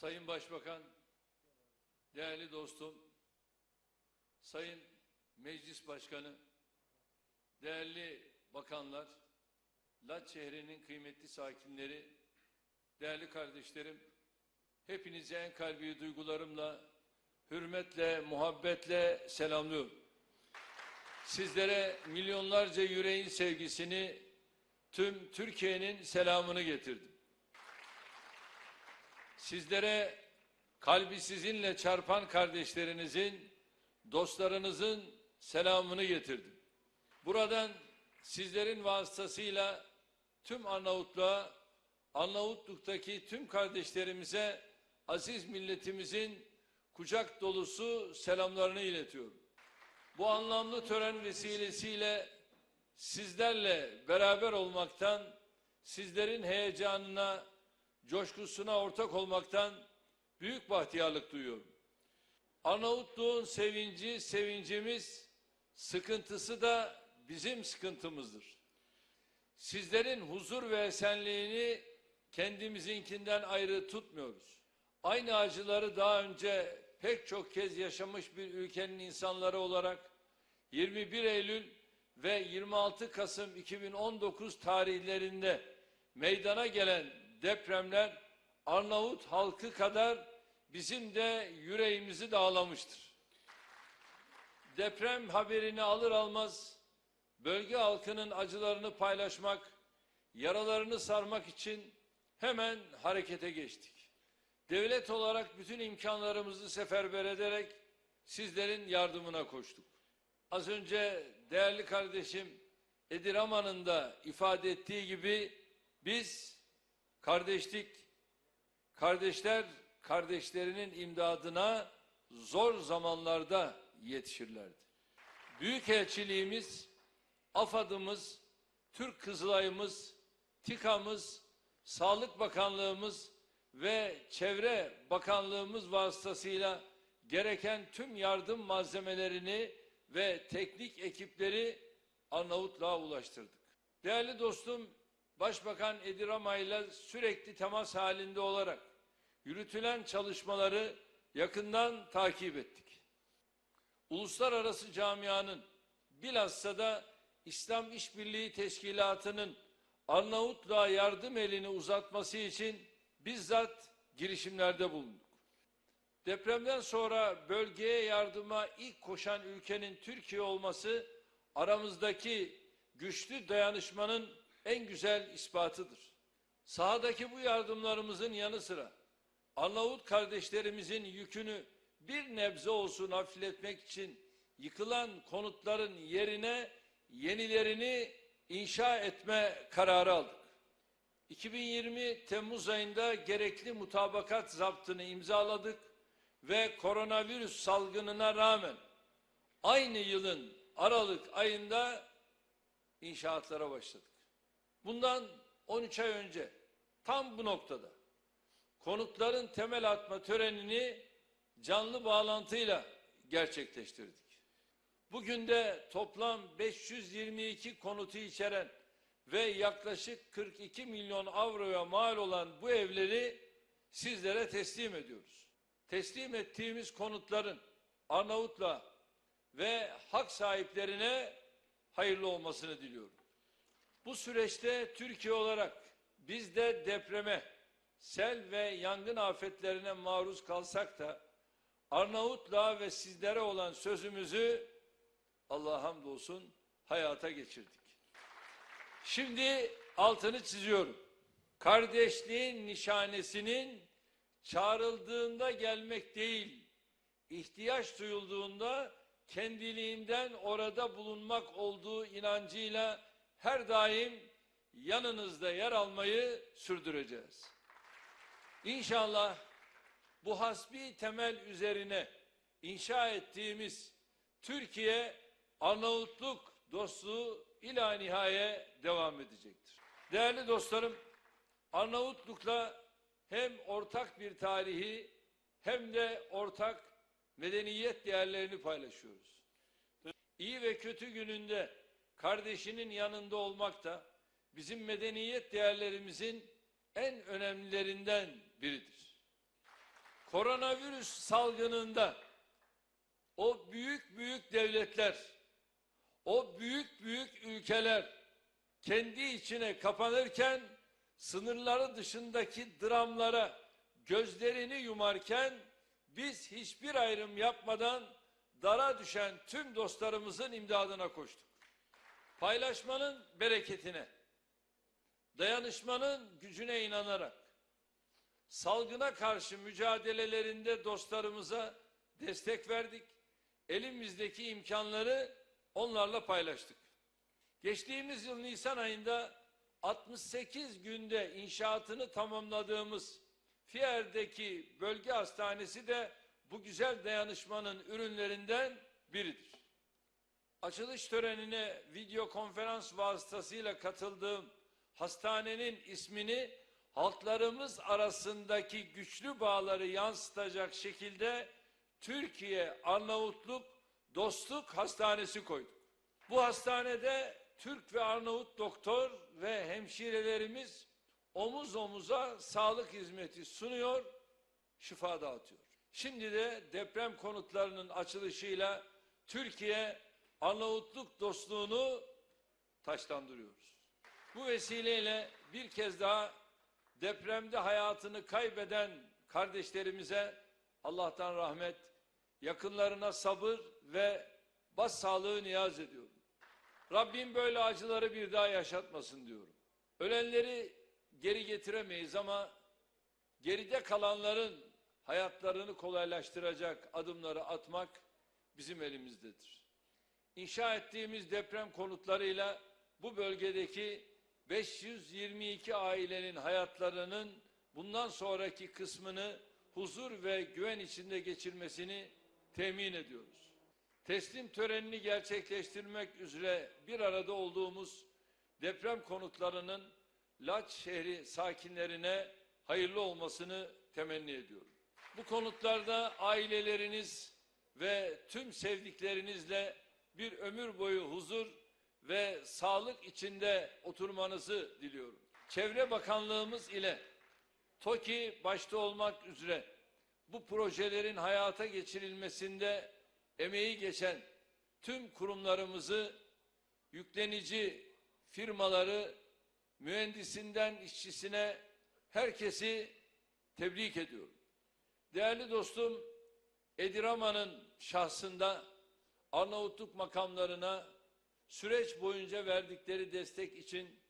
Sayın Başbakan, değerli dostum, Sayın Meclis Başkanı, değerli bakanlar, Lat şehrinin kıymetli sakinleri, değerli kardeşlerim, hepinizi en kalbi duygularımla, hürmetle, muhabbetle selamlıyorum. Sizlere milyonlarca yüreğin sevgisini, tüm Türkiye'nin selamını getirdim. Sizlere kalbi sizinle çarpan kardeşlerinizin, dostlarınızın selamını getirdim. Buradan sizlerin vasıtasıyla tüm Arnavutluğa, Arnavutluk'taki tüm kardeşlerimize, aziz milletimizin kucak dolusu selamlarını iletiyorum. Bu anlamlı tören vesilesiyle sizlerle beraber olmaktan, sizlerin heyecanına, coşkusuna ortak olmaktan büyük bahtiyarlık duyuyorum. Arnavutluğun sevinci, sevincimiz, sıkıntısı da bizim sıkıntımızdır. Sizlerin huzur ve esenliğini kendimizinkinden ayrı tutmuyoruz. Aynı acıları daha önce pek çok kez yaşamış bir ülkenin insanları olarak 21 Eylül ve 26 Kasım 2019 tarihlerinde meydana gelen depremler Arnavut halkı kadar bizim de yüreğimizi dağlamıştır. Deprem haberini alır almaz bölge halkının acılarını paylaşmak, yaralarını sarmak için hemen harekete geçtik. Devlet olarak bütün imkanlarımızı seferber ederek sizlerin yardımına koştuk. Az önce değerli kardeşim Ediraman'ın da ifade ettiği gibi biz kardeşlik, kardeşler kardeşlerinin imdadına zor zamanlarda yetişirlerdi. Büyükelçiliğimiz, AFAD'ımız, Türk Kızılay'ımız, TİKA'mız, Sağlık Bakanlığımız ve Çevre Bakanlığımız vasıtasıyla gereken tüm yardım malzemelerini ve teknik ekipleri Arnavutluğa ulaştırdık. Değerli dostum, Başbakan Edirama ile sürekli temas halinde olarak yürütülen çalışmaları yakından takip ettik. Uluslararası camianın bilhassa da İslam İşbirliği Teşkilatı'nın Arnavutluğa yardım elini uzatması için bizzat girişimlerde bulunduk. Depremden sonra bölgeye yardıma ilk koşan ülkenin Türkiye olması aramızdaki güçlü dayanışmanın en güzel ispatıdır. Sahadaki bu yardımlarımızın yanı sıra Arnavut kardeşlerimizin yükünü bir nebze olsun hafifletmek için yıkılan konutların yerine yenilerini inşa etme kararı aldık. 2020 Temmuz ayında gerekli mutabakat zaptını imzaladık ve koronavirüs salgınına rağmen aynı yılın Aralık ayında inşaatlara başladık. Bundan 13 ay önce tam bu noktada konutların temel atma törenini canlı bağlantıyla gerçekleştirdik. Bugün de toplam 522 konutu içeren ve yaklaşık 42 milyon avroya mal olan bu evleri sizlere teslim ediyoruz. Teslim ettiğimiz konutların Arnavutla ve hak sahiplerine hayırlı olmasını diliyorum. Bu süreçte Türkiye olarak biz de depreme, sel ve yangın afetlerine maruz kalsak da Arnavutluğa ve sizlere olan sözümüzü Allah'a hamdolsun hayata geçirdik. Şimdi altını çiziyorum. Kardeşliğin nişanesinin çağrıldığında gelmek değil, ihtiyaç duyulduğunda kendiliğinden orada bulunmak olduğu inancıyla her daim yanınızda yer almayı sürdüreceğiz. İnşallah bu hasbi temel üzerine inşa ettiğimiz Türkiye Arnavutluk dostluğu ila nihaye devam edecektir. Değerli dostlarım, Arnavutluk'la hem ortak bir tarihi hem de ortak medeniyet değerlerini paylaşıyoruz. İyi ve kötü gününde kardeşinin yanında olmak da bizim medeniyet değerlerimizin en önemlilerinden biridir. koronavirüs salgınında o büyük büyük devletler, o büyük büyük ülkeler kendi içine kapanırken sınırları dışındaki dramlara gözlerini yumarken biz hiçbir ayrım yapmadan dara düşen tüm dostlarımızın imdadına koştuk. Paylaşmanın bereketine, dayanışmanın gücüne inanarak salgına karşı mücadelelerinde dostlarımıza destek verdik. Elimizdeki imkanları onlarla paylaştık. Geçtiğimiz yıl Nisan ayında 68 günde inşaatını tamamladığımız Fiyer'deki bölge hastanesi de bu güzel dayanışmanın ürünlerinden biridir. Açılış törenine video konferans vasıtasıyla katıldığım hastanenin ismini halklarımız arasındaki güçlü bağları yansıtacak şekilde Türkiye Arnavutluk Dostluk Hastanesi koyduk. Bu hastanede Türk ve Arnavut doktor ve hemşirelerimiz omuz omuza sağlık hizmeti sunuyor, şifa dağıtıyor. Şimdi de deprem konutlarının açılışıyla Türkiye Arnavutluk dostluğunu taşlandırıyoruz. Bu vesileyle bir kez daha depremde hayatını kaybeden kardeşlerimize Allah'tan rahmet, yakınlarına sabır ve başsağlığı niyaz ediyorum. Rabbim böyle acıları bir daha yaşatmasın diyorum. Ölenleri geri getiremeyiz ama geride kalanların hayatlarını kolaylaştıracak adımları atmak bizim elimizdedir. İnşa ettiğimiz deprem konutlarıyla bu bölgedeki 522 ailenin hayatlarının bundan sonraki kısmını huzur ve güven içinde geçirmesini temin ediyoruz. Teslim törenini gerçekleştirmek üzere bir arada olduğumuz deprem konutlarının Laç şehri sakinlerine hayırlı olmasını temenni ediyorum. Bu konutlarda aileleriniz ve tüm sevdiklerinizle bir ömür boyu huzur ve sağlık içinde oturmanızı diliyorum. Çevre Bakanlığımız ile TOKİ başta olmak üzere bu projelerin hayata geçirilmesinde emeği geçen tüm kurumlarımızı, yüklenici firmaları, mühendisinden işçisine herkesi tebrik ediyorum. Değerli dostum Edirama'nın şahsında Arnavutluk makamlarına süreç boyunca verdikleri destek için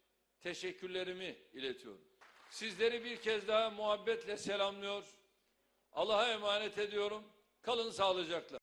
teşekkürlerimi iletiyorum. Sizleri bir kez daha muhabbetle selamlıyor. Allah'a emanet ediyorum. Kalın sağlıcakla.